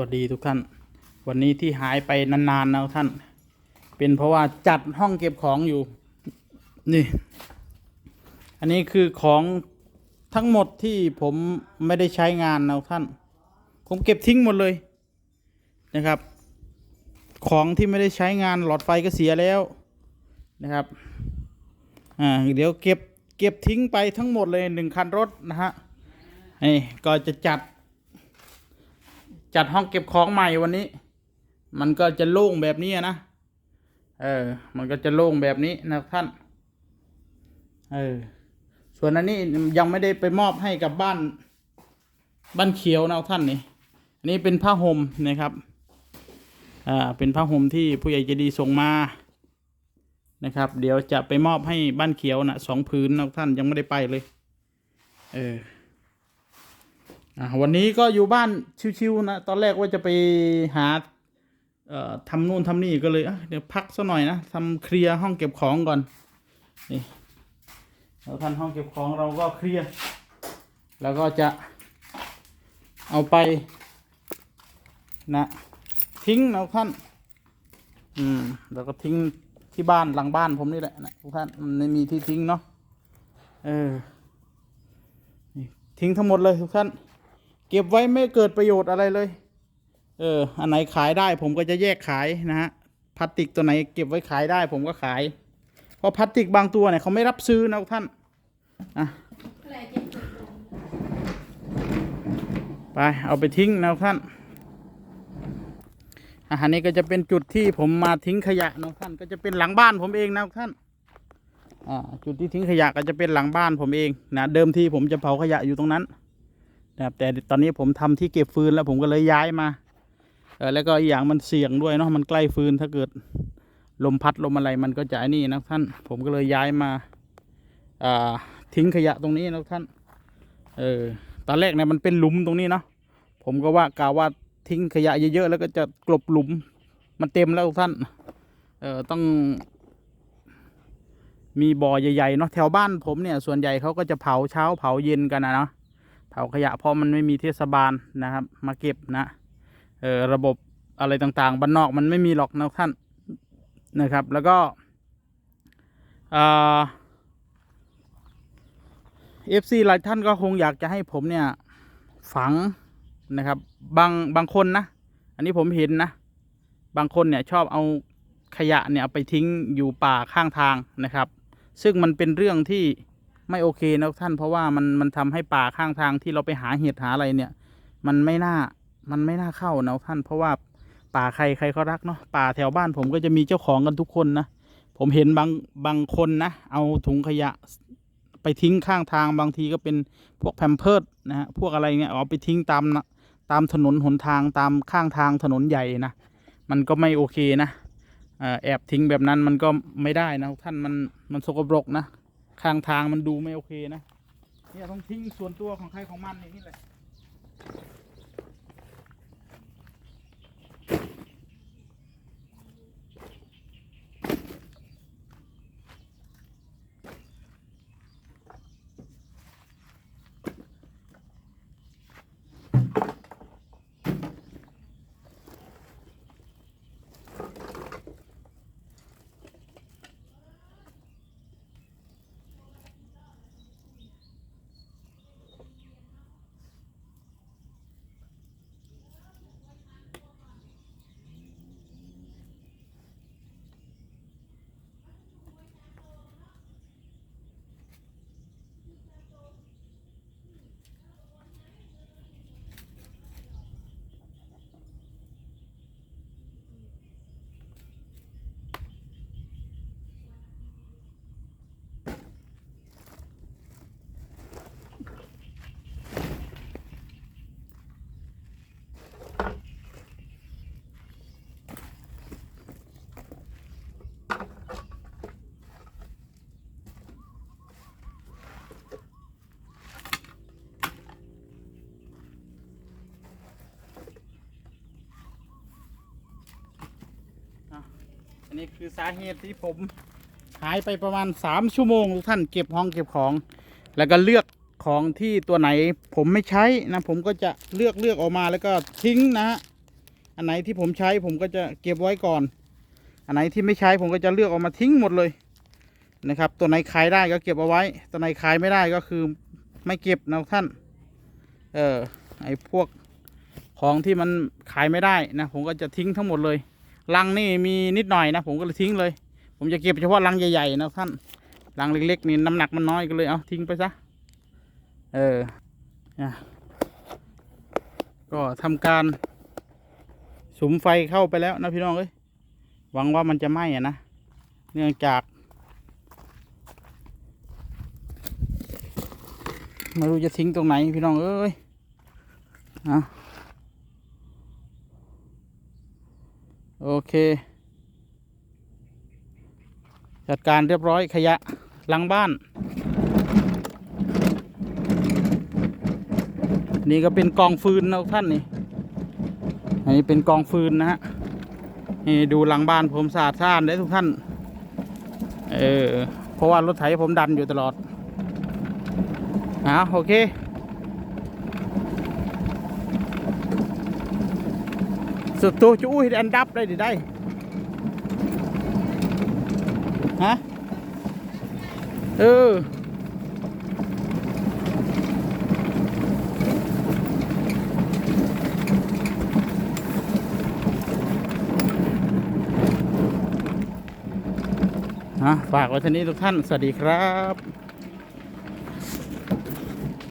วัสดีทุกท่าน วันนี้ที่หายไปนาน ๆ นะท่าน เป็นเพราะว่าจัดห้องเก็บของอยู่ นี่ อันนี้คือของทั้งหมดที่ผมไม่ได้ใช้งานนะท่าน ผมเก็บทิ้งหมดเลยนะครับ ของที่ไม่ได้ใช้งานหลอดไฟก็เสียแล้วนะครับ อ่า เดี๋ยวเก็บเก็บทิ้งไปทั้งหมดเลยหนึ่งคันรถนะฮะ นี่ก็จะจัด จัดห้องเก็บของใหม่วันนี้ มันก็จะโล่งแบบนี้นะ เออ มันก็จะโล่งแบบนี้นะท่าน เออ ส่วนอันนี้ยังไม่ได้ไปมอบให้กับบ้าน บ้านเขียวนะท่านนี่ อันนี้เป็นผ้าห่มนะครับ อ่า เป็นผ้าห่มที่ผู้ใหญ่ใจะดีส่งมา นะครับ เดี๋ยวจะไปมอบให้บ้านเขียวนะสองผืนนะท่านยังไม่ได้ไปเลย เออ อะวันนี้ก็อยู่บ้านชิวๆนะตอนแรกว่าจะไปหาเอ่อทำนู่นทำนี่ก็เลยเดี๋ยวพักสักหน่อยนะทำเคลียร์ห้องเก็บของก่อนนี่แล้วท่านห้องเก็บของเราก็เคลียร์แล้วก็จะเอาไปนะทิ้งนะท่านอืมแล้วก็ทิ้งที่บ้านหลังบ้านผมนี่แหละนะทุกท่านมันไม่มีที่ทิ้งเนาะเออทิ้งทั้งหมดเลยทุกท่าน เก็บไว้ไม่เกิดประโยชน์อะไรเลย เออ อันไหนขายได้ผมก็จะแยกขายนะฮะ พลาสติกตัวไหนเก็บไว้ขายได้ผมก็ขาย เพราะพลาสติกบางตัวเนี่ยเขาไม่รับซื้อนะท่านอะไป เอาไปทิ้งนะท่านอาหารนี้ก็จะเป็นจุดที่ผมมาทิ้งขยะนะท่าน ก็จะเป็นหลังบ้านผมเองนะท่านอ่าจุดที่ทิ้งขยะก็จะเป็นหลังบ้านผมเองนะเดิมทีผมจะเผาขยะอยู่ตรงนั้น นะครับแต่ตอนนี้ผมทำที่เก็บฟืนแล้วผมก็เลยย้ายมาเออแล้วก็อีกอย่างมันเสี่ยงด้วยเนาะมันใกล้ฟืนถ้าเกิดลมพัดลมอะไรมันก็จะไอ้นี่นะท่าน ผมก็เลยย้ายมาอ่าทิ้งขยะตรงนี้นะท่านเออตอนแรกเนี่ยมันเป็นหลุมตรงนี้เนาะผมก็ว่ากล่าวว่าทิ้งขยะเยอะๆแล้วก็จะกลบหลุมมันเต็มแล้วท่านเออต้องมีบ่อใหญ่ๆเนาะแถวบ้านผมเนี่ยส่วนใหญ่เขาก็จะเผาเช้าเผาเย็นกันนะเนาะ เผาขยะเพราะมันไม่มีเทศบาลนะครับ มาเก็บนะเออระบบอะไรต่างๆบ้านนอกมันไม่มีหรอกนะท่านนะครับ แล้วก็เอฟซีหลายท่านก็คงอยากจะให้ผมเนี่ยฝังนะครับบางบางคนนะ อันนี้ผมเห็นนะ บางคนเนี่ยชอบเอาขยะเนี่ยไปทิ้งอยู่ป่าข้างทางนะครับ ซึ่งมันเป็นเรื่องที่ ไม่โอเคนะท่านเพราะว่ามันมันทำให้ป่าข้างทางที่เราไปหาเห็ดหาอะไรเนี่ย มันไม่น่ามันไม่น่าเข้านะท่าน เพราะว่าป่าใครใครเขารักเนาะป่าแถวบ้านผมก็จะมีเจ้าของกันทุกคนนะผมเห็นบางบางคนนะเอาถุงขยะไปทิ้งข้างทางบางทีก็เป็นพวกแพมเพิร์ดนะฮะพวกอะไรเงี้ยเอาไปทิ้งตามตามถนนหนทางตามข้างทางถนนใหญ่นะมันก็ไม่โอเคนะแอบทิ้งแบบนั้นมันก็ไม่ได้นะท่านมันมันสกปรกนะ ข้างทางมันดูไม่โอเคนะเนี่ยต้องทิ้งส่วนตัวของใครของมันอย่างนี้แหละ นนี้คือสาเหตุที่ผมหายไปประมาณสามชั่วโมงทุกท่านเก็บห้องเก็บของ แล้วก็เลือกของที่ตัวไหนผมไม่ใช้นะผมก็จะเลือกเลือกออกมาแล้วก็ทิ้งนะฮะอันไหนที่ผมใช้ผมก็จะเก็บไว้ก่อน อันไหนที่ไม่ใช้ผมก็จะเลือกออกมาทิ้งหมดเลยนะครับ ตัวไหนขายได้ก็เก็บเอาไว้ ตัวไหนขายไม่ได้ก็คือไม่เก็บนะท่าน เออไอพวกของที่มันขายไม่ได้นะผมก็จะทิ้งทั้งหมดเลย ลังนี่มีนิดหน่อยนะ ผมก็เลยทิ้งเลย ผมจะเก็บเฉพาะลังใหญ่ๆนะท่านลังเล็กๆนี่น้ำหนักมันน้อยก็เลยเอาทิ้งไปซะเออนะก็ทำการสุมไฟเข้าไปแล้วนะพี่น้องเอ้ยหวังว่ามันจะไหม้อะนะเนื่องจากไม่รู้จะทิ้งตรงไหนพี่น้องเอ้ยเอ โอเค จัดการเรียบร้อยขยะหลังบ้าน นี่ก็เป็นกองฟืนนะท่านนี่อันนี้เป็นกองฟืนนะฮะนี่ดูหลังบ้านผมสะอาดซ่านได้ทุกท่าน เออเพราะว่ารถไถผมดันอยู่ตลอดอ่าโอเค สุดตัวจุ้ยอันดับได้ดิได้ฮะเอออะฝากไว้ท่านี้ทุกท่าน สวัสดีครับ